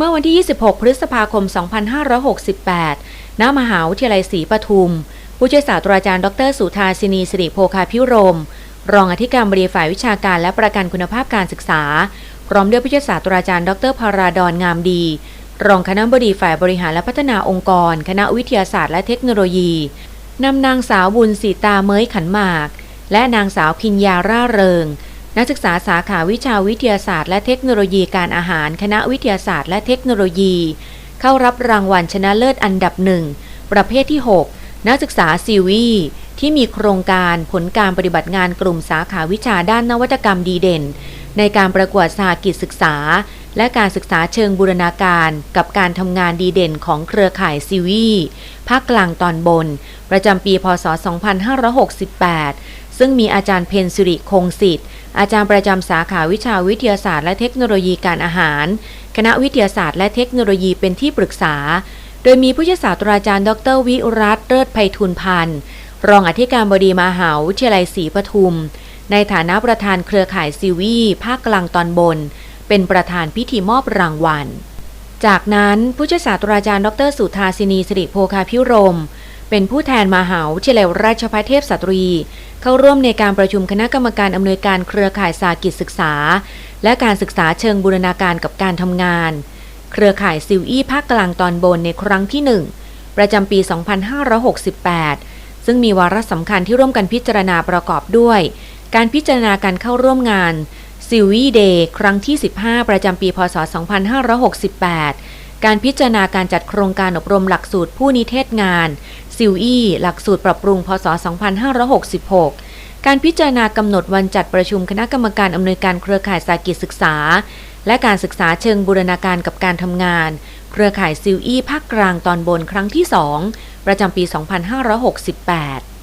เมื่อวันที่ 26 พฤษภาคม 2568 ณ มหาวิทยาลัยศรีปทุม ผู้ช่วยศาสตราจารย์ ดร สุธาสินีสิริโภคาพิรม รองอธิการบดีฝ่ายวิชาการและประกันคุณภาพการศึกษา พร้อมด้วยผู้ช่วยศาสตราจารย์ ดรพาราดอนงามดี รองคณะบดีฝ่ายบริหารและพัฒนาองค์กร คณะวิทยาศาสตร์และเทคโนโลยี นำนางสาวบุญสีตาเมยขันหมาก และนางสาวพิญญาร่าเริง นักศึกษาสาขาวิชาวิทยาศาสตร์และเทคโนโลยีการอาหาร คณะวิทยาศาสตร์และเทคโนโลยี เข้ารับรางวัลชนะเลิศอันดับหนึ่งประเภทที่ 6 นักศึกษาซีวีที่มีโครงการผลการปฏิบัติงานกลุ่มสาขาวิชาด้านนวัตกรรมดีเด่น ในการประกวดสหกิจศึกษา และการศึกษาเชิงบูรณาการกับการทำงานดีเด่นของเครือข่ายซีวีภาคกลางตอนบน ประจำปีพศ 2568 ซึ่งมีอาจารย์เพนสิริคงสิทธิ์ อาจารย์ประจำสาขาวิชาวิทยาศาสตร์และเทคโนโลยีการอาหาร คณะวิทยาศาสตร์และเทคโนโลยีเป็นที่ปรึกษา โดยมีผู้ช่วยศาสตราจารย์ ดรวิรัตเลิศไพฑูรย์พันธ์รองอธิการบดีมหาวิทยาลัยศรีปทุม ในฐานะประธานเครือข่ายซีวีภาคกลางตอนบน เป็นประธานพิธีมอบรางวัล จากนั้นผู้ช่วยศาสตราจารย์ ดรสุธาสินีสิริโภคาพิรม เป็นผู้แทนมหาวิทยาลัยราชภัฏเทพสตรี เข้าร่วมในการประชุมคณะกรรมการอำนวยการเครือข่ายสากิจศึกษา และการศึกษาเชิงบูรณาการกับการทำงาน เครือข่ายซิวอี้ภาคกลางตอนบนในครั้งที่ 1 ประจำปี 2568 ซึ่งมีวาระสำคัญที่ร่วมกันพิจารณาประกอบด้วย การพิจารณาการเข้าร่วมงานซิวีเดย์ครั้งที่ 15 ประจำปี พศ 2568 การพิจารณาการจัดโครงการอบรมหลักสูตรผู้นิเทศงาน ซิวอี้หลักสูตรปรับปรุง พศ 2566 การพิจารณากำหนดวันจัดประชุมคณะกรรมการอำนวยการเครือข่ายสากิจศึกษา และการศึกษาเชิงบูรณาการกับการทำงาน เครือข่ายซิวอี้ภาคกลางตอนบนครั้งที่ 2 ประจำปี 2568